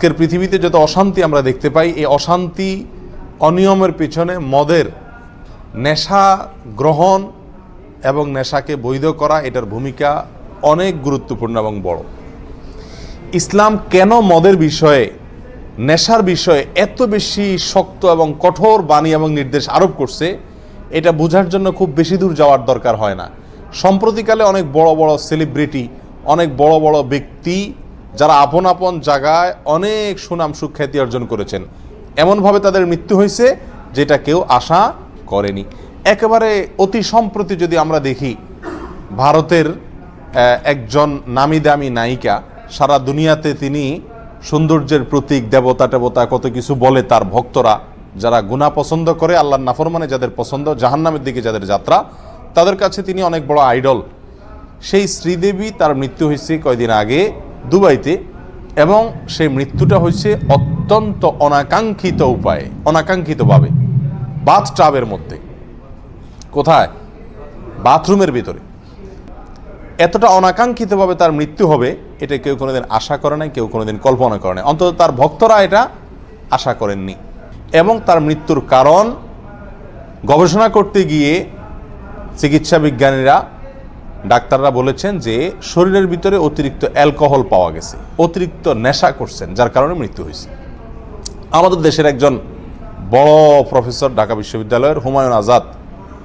আজকের পৃথিবীতে যত অশান্তি আমরা দেখতে পাই, এই অশান্তি অনিয়মের পিছনে মদের নেশা গ্রহণ এবং নেশাকে বৈধ করা, এটার ভূমিকা অনেক গুরুত্বপূর্ণ এবং বড়। ইসলাম কেন মদের বিষয়ে, নেশার বিষয়ে এত বেশি শক্ত এবং কঠোর বাণী এবং নির্দেশ আরোপ করছে, এটা বোঝার জন্য খুব বেশি দূর যাওয়ার দরকার হয় না। সম্প্রতিকালে অনেক বড় বড় সেলিব্রিটি অনেক বড় বড় ব্যক্তি যারা আপন আপন জায়গায় অনেক সুনাম সুখ্যাতি অর্জন করেছেন। এমনভাবে তাদের মৃত্যু হয়েছে যেটা কেউ আশা করেনি। একেবারে অতি সম্প্রতি যদি আমরা দেখি, ভারতের একজন নামি দামি নায়িকা, সারা দুনিয়াতে তিনি সৌন্দর্যের প্রতীক, দেবতা, টেবতা, কত কিছু বলে তার ভক্তরা। যারা গুণা পছন্দ করে, আল্লাহর নাফরমানে যাদের পছন্দ, জাহান্নামের দিকে যাদের যাত্রা, তাদের কাছে তিনি অনেক বড় আইডল। সেই শ্রীদেবী তার মৃত্যু হয়েছে কয়দিন আগে দুবাইতে এবং সেই মৃত্যুটা হয়েছে অত্যন্ত অনাকাঙ্ক্ষিত উপায়ে, অনাকাঙ্ক্ষিতভাবে। বাথ টাবের মধ্যে। কোথায়? বাথরুমের ভিতরে। এতটা অনাকাঙ্ক্ষিতভাবে তার মৃত্যু হবে, এটা কেউ কোনোদিন আশা করে নাই, কেউ কোনোদিন কল্পনা করে নাই। অন্তত তার ভক্তরা এটা আশা করেননি। এবং তার মৃত্যুর কারণ গবেষণা করতে গিয়ে চিকিৎসা বিজ্ঞানীরা ডাক্তাররা বলেছেন যে শরীরের ভিতরে অতিরিক্ত অ্যালকোহল পাওয়া গেছে, অতিরিক্ত নেশা করছেন, যার কারণে মৃত্যু হয়েছে। আমাদের দেশের একজন বড় প্রফেসর ঢাকা বিশ্ববিদ্যালয়ের হুমায়ুন আজাদ,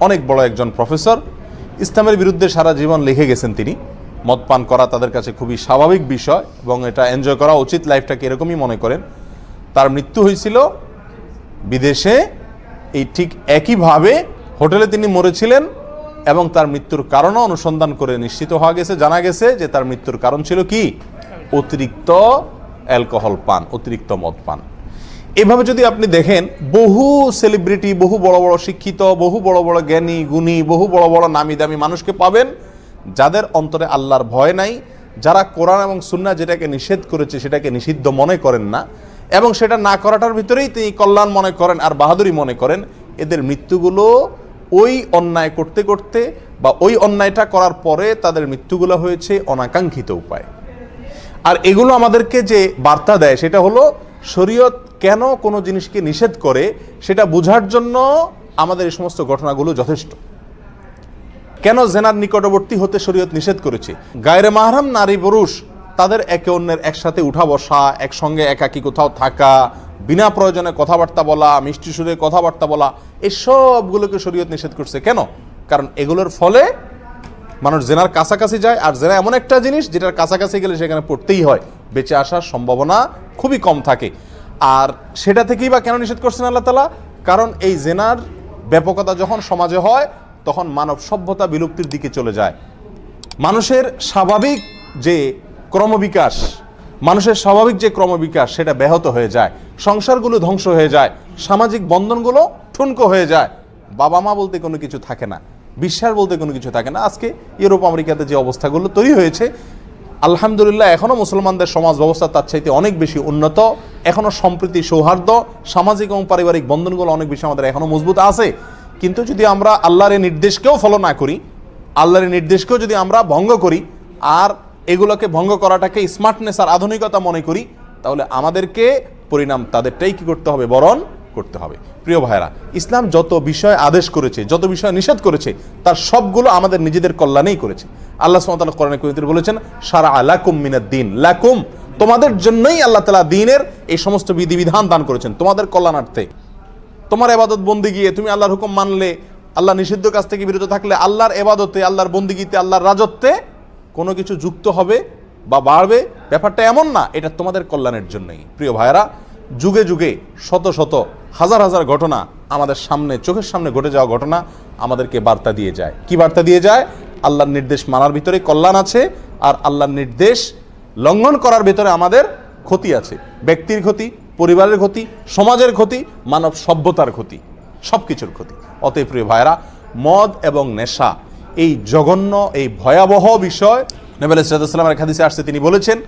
অনেক বড় একজন প্রফেসর, ইসলামের বিরুদ্ধে সারা জীবন লিখে গেছেন তিনি। মদ পান করা তাদের কাছে খুবই স্বাভাবিক বিষয় এবং এটা এনজয় করা উচিত, লাইফটাকে এরকমই মনে করেন। তার মৃত্যু হয়েছিল বিদেশে, এই ঠিক একইভাবে হোটেলে তিনি মরেছিলেন। এবং তার মৃত্যুর কারণও অনুসন্ধান করে নিশ্চিত হওয়া গেছে, জানা গেছে যে তার মৃত্যুর কারণ ছিল কি? অতিরিক্ত অ্যালকোহল পান, অতিরিক্ত মদ পান। এভাবে যদি আপনি দেখেন, বহু সেলিব্রিটি, বহু বড় বড় শিক্ষিত, বহু বড় বড় জ্ঞানী, গুণী, বহু বড় বড় নামি দামি মানুষকে পাবেন যাদের অন্তরে আল্লাহর ভয় নাই, যারা কোরআন এবং সুন্না যেটাকে নিষেধ করেছে সেটাকে নিষিদ্ধ মনে করেন না, এবং সেটা না করাটার ভিতরেই তিনি কল্যাণ মনে করেন আর বাহাদুরি মনে করেন। এদের মৃত্যুগুলো ওই অন্যায় করতে করতে বা ওই অন্যায়টা করার পরে তাদের মৃত্যুগুলো হয়েছে অনাকাঙ্ক্ষিত উপায়। আর এগুলো আমাদেরকে যে বার্তা দেয় সেটা হলো, শরীয়ত কেন কোনো জিনিসকে নিষেধ করে সেটা বোঝার জন্য আমাদের এই সমস্ত ঘটনাগুলো যথেষ্ট। কেন জেনার নিকটবর্তী হতে শরীয়ত নিষেধ করেছে? গায়রে মাহরাম নারী পুরুষ তাদের একে অন্যের একসাথে উঠা বসা, একসঙ্গে একাকি কোথাও থাকা বিনা প্রয়োজনে কথাবার্তা বলা, মিষ্টি সুরে কথাবার্তা বলা, এসবগুলোকে শরীয়ত নিষেধ করছে। কেন? কারণ এগুলোর ফলে মানুষ জেনার কাছাকাছি যায়, আর জেনা এমন একটা জিনিস যেটার কাছাকাছি গেলে সেখানে পড়তেই হয়। বেঁচে আসার সম্ভাবনা খুবই কম থাকে। আর সেটা থেকেই বা কেন নিষেধ করছেন আল্লাহ তালা কারণ এই জেনার ব্যাপকতা যখন সমাজে হয়, তখন মানব সভ্যতা বিলুপ্তির দিকে চলে যায়। মানুষের স্বাভাবিক যে ক্রমবিকাশ মানুষের স্বাভাবিক যে ক্রমবিকাশ, সেটা ব্যাহত হয়ে যায়। সংসারগুলো ধ্বংস হয়ে যায়। সামাজিক বন্ধনগুলো ঠুনকো হয়ে যায়। বাবা মা বলতে কোনো কিছু থাকে না। বিশ্বাস বলতে কোনো কিছু থাকে না। আজকে ইউরোপ, আমেরিকাতে যে অবস্থাগুলো তৈরি হয়েছে, আলহামদুলিল্লাহ এখনও মুসলমানদের সমাজ ব্যবস্থা তার চাইতে অনেক বেশি উন্নত। এখনও সম্প্রীতি সৌহার্দ্য। সামাজিক এবং পারিবারিক বন্ধনগুলো অনেক বেশি আমাদের এখনও মজবুত আছে। কিন্তু যদি আমরা আল্লাহর এই নির্দেশকেও ফলো না করি আল্লাহরের নির্দেশকেও যদি আমরা ভঙ্গ করি, আর এগুলোকে ভঙ্গ করাটাকে স্মার্টনেস আর আধুনিকতা মনে করি, তাহলে আমাদেরকে পরিণাম তাদেরটাই কি করতে হবে? বরণ করতে হবে। প্রিয় ভাইরা ইসলাম যত বিষয় আদেশ করেছে, যত বিষয় নিষেধ করেছে, তার সবগুলো আমাদের নিজেদের কল্যাণেই করেছে। আল্লাহ সুমতাল কোরআন কবিতে বলেছেন সারা আলাকুম মিনাদ দিন। লাকুম, তোমাদের জন্যই আল্লাহ তালা দিনের এই সমস্ত বিধিবিধান দান করেছেন, তোমাদের কল্যাণার্থে। তোমার এবাদত বন্দি গিয়ে তুমি আল্লাহর হুকুম মানলে, আল্লাহ নিষিদ্ধ কাছ থেকে বিরত থাকলে, আল্লাহর এবাদতে, আল্লাহর বন্দিগিতে, আল্লাহর রাজত্বে কোনো কিছু যুক্ত হবে বা বাড়বে, ব্যাপারটা এমন না, এটা তোমাদের কল্যাণের জন্যই। প্রিয় ভাইয়েরা, যুগে যুগে শত শত, হাজার হাজার ঘটনা আমাদের সামনে, চোখের সামনে ঘটে যাওয়া ঘটনা আমাদেরকে বার্তা দিয়ে যায়। কি বার্তা দিয়ে যায়? আল্লাহর নির্দেশ মানার ভিতরে কল্যাণ আছে আর আল্লাহর নির্দেশ লঙ্ঘন করার ভিতরে আমাদের ক্ষতি আছে। ব্যক্তির ক্ষতি, পরিবারের ক্ষতি, সমাজের ক্ষতি, মানব সভ্যতার ক্ষতি সব কিছুর ক্ষতি। অতএব প্রিয় ভাইরা মদ এবং নেশা এই জঘন্য, এই ভয়াবহ বিষয়। নেবেল ইসরাতামের হাদিসে আসছে, তিনি বলেছেন,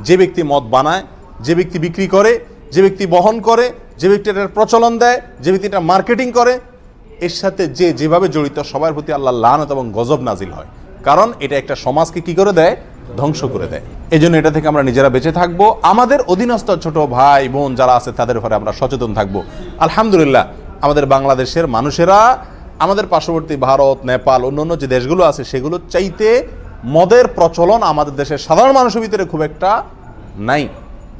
যে ব্যক্তি মদ বানায়, যে ব্যক্তি বিক্রি করে, যে ব্যক্তি বহন করে, যে ব্যক্তি এটার প্রচলন দেয়, যে ব্যক্তি এটা মার্কেটিং করে, এর সাথে যে যেভাবে জড়িত, সবার প্রতি আল্লাহ লানত এবং গজব নাজিল হয়। কারণ এটা একটা সমাজকে কি করে দেয়? ধ্বংস করে দেয়। এই জন্য এটা থেকে আমরা নিজেরা বেঁচে থাকব। আমাদের অধীনস্থ ছোট ভাই, বোন যারা আছে, তাদের ব্যাপারে আমরা সচেতন থাকব। আলহামদুলিল্লাহ, আমাদের বাংলাদেশের মানুষেরা আমাদের পার্শ্ববর্তী ভারত, নেপাল, অন্যান্য যে দেশগুলো আছে সেগুলো চাইতে মদের প্রচলন আমাদের দেশের সাধারণ মানুষের ভিতরে খুব একটা নাই।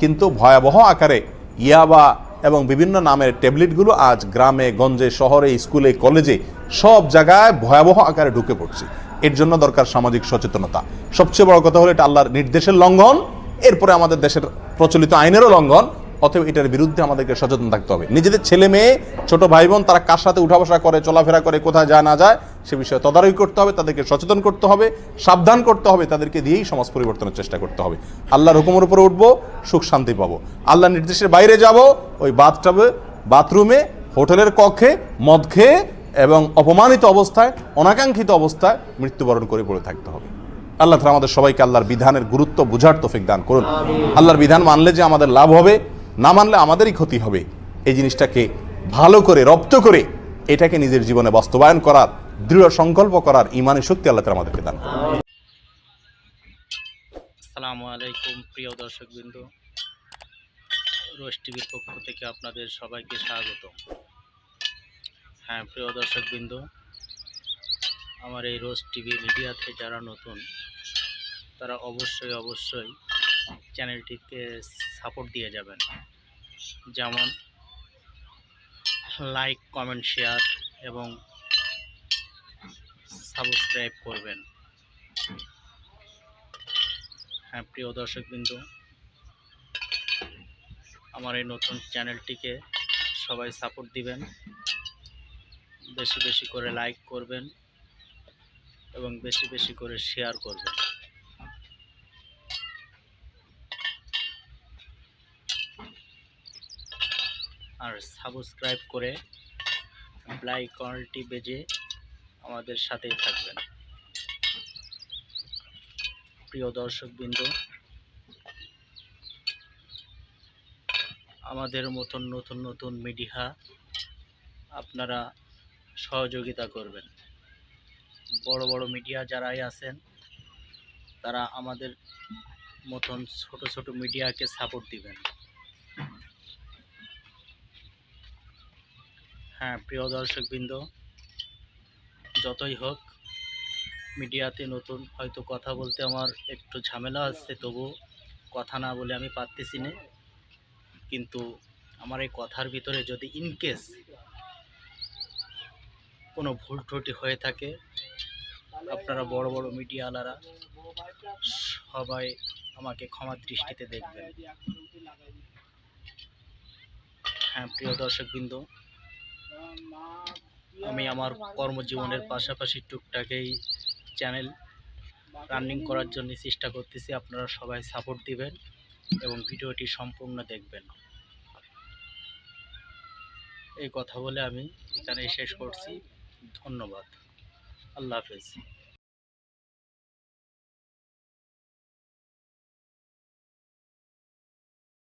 কিন্তু ভয়াবহ আকারে ইয়াবা এবং বিভিন্ন নামের ট্যাবলেটগুলো আজ গ্রামে, গঞ্জে, শহরে, স্কুলে, কলেজে সব জায়গায় ভয়াবহ আকারে ঢুকে পড়ছে। এর জন্য দরকার সামাজিক সচেতনতা। সবচেয়ে বড় কথা হলো এটা আল্লাহর নির্দেশের লঙ্ঘন, এরপরে আমাদের দেশের প্রচলিত আইনেরও লঙ্ঘন। অতএব এটার বিরুদ্ধে আমাদেরকে সচেতন থাকতে হবে। নিজেদের ছেলে মেয়ে, ছোট ভাই বোন তারা কার সাথে উঠা বসা করে, চলাফেরা করে, কোথায় যায়, না যায়, সে বিষয়ে তদারকি করতে হবে, তাদেরকে সচেতন করতে হবে, সাবধান করতে হবে, তাদেরকে দিয়েই সমাজ পরিবর্তনের চেষ্টা করতে হবে। আল্লাহর হুকুমের উপরে উঠবো, সুখ শান্তি পাবো। আল্লাহর নির্দেশের বাইরে যাব, ওই বাথটাবে, বাথরুমে, হোটেলের কক্ষে, মদ খেয়ে এবং অপমানিত অবস্থায়, অনাকাঙ্ক্ষিত অবস্থায় মৃত্যুবরণ করে পড়ে থাকতে হবে। আল্লাহ তাআলা আমাদের সবাইকে আল্লাহর বিধানের গুরুত্ব বুঝার তৌফিক দান করুন। আল্লাহর বিধান মানলে যে আমাদের লাভ হবে না মানলে আমাদেরই ক্ষতি হবে। এই জিনিসটাকে ভালো করে, রপ্ত করে এটাকে নিজের জীবনে বাস্তবায়ন করার, দৃঢ় সংকল্প করার ইমানের শক্তি আল্লাহ আমাদেরকে দান আসসালামু আলাইকুম, প্রিয় দর্শকবৃন্দ। রোজ টিভির পক্ষ থেকে আপনাদের সবাইকে স্বাগত। হ্যাঁ প্রিয় দর্শক দর্শকবৃন্দ, আমার এই রোজ টিভি মিডিয়াতে যারা নতুন, তারা অবশ্যই অবশ্যই চ্যানেলটিকে সাপোর্ট দিয়ে যাবেন। যেমন লাইক কমেন্ট শেয়ার এবং সাবস্ক্রাইব করবেন। হ্যাঁ প্রিয় দর্শকবৃন্দ, আমার এই নতুন চ্যানেলটিকে সবাই সাপোর্ট দিবেন। বেশি বেশি করে লাইক করবেন এবং বেশি বেশি করে শেয়ার করবেন। আর সাবস্ক্রাইব করে ব্লাইকনটি বেজে আমাদের সাথেই থাকবেন। প্রিয় দর্শকবৃন্দ, আমাদের মতন নতুন নতুন মিডিয়া আপনারা সহযোগিতা করবেন। বড় বড় মিডিয়া যারাই আছেন, তারা আমাদের মতন ছোট ছোট মিডিয়াকে সাপোর্ট দিবেন। হ্যাঁ প্রিয় দর্শকবৃন্দ, যতই হোক, মিডিয়াতে নতুন হয়তো কথা বলতে আমার একটু ঝামেলা আছে, তবু কথা না বলে আমি পারতেছি না। কিন্তু আমার এই কথার ভিতরে যদি ইনকেস কোনো ভুল ত্রুটি হয়ে থাকে, আপনারা বড় বড় মিডিয়াওয়ালারা সবাই আমাকে ক্ষমা দৃষ্টিতে দেখবেন। হ্যাঁ প্রিয় দর্শকবৃন্দ আমি আমার কর্মজীবনের পাশাপাশি টুকটাক এই চ্যানেল রানিং করার জন্য চেষ্টা করতেছি। আপনারা সবাই সাপোর্ট দিবেন এবং ভিডিওটি সম্পূর্ণ দেখবেন। এই কথা বলে আমি এখানে শেষ করছি। ধন্যবাদ। আল্লাহ হাফেজ।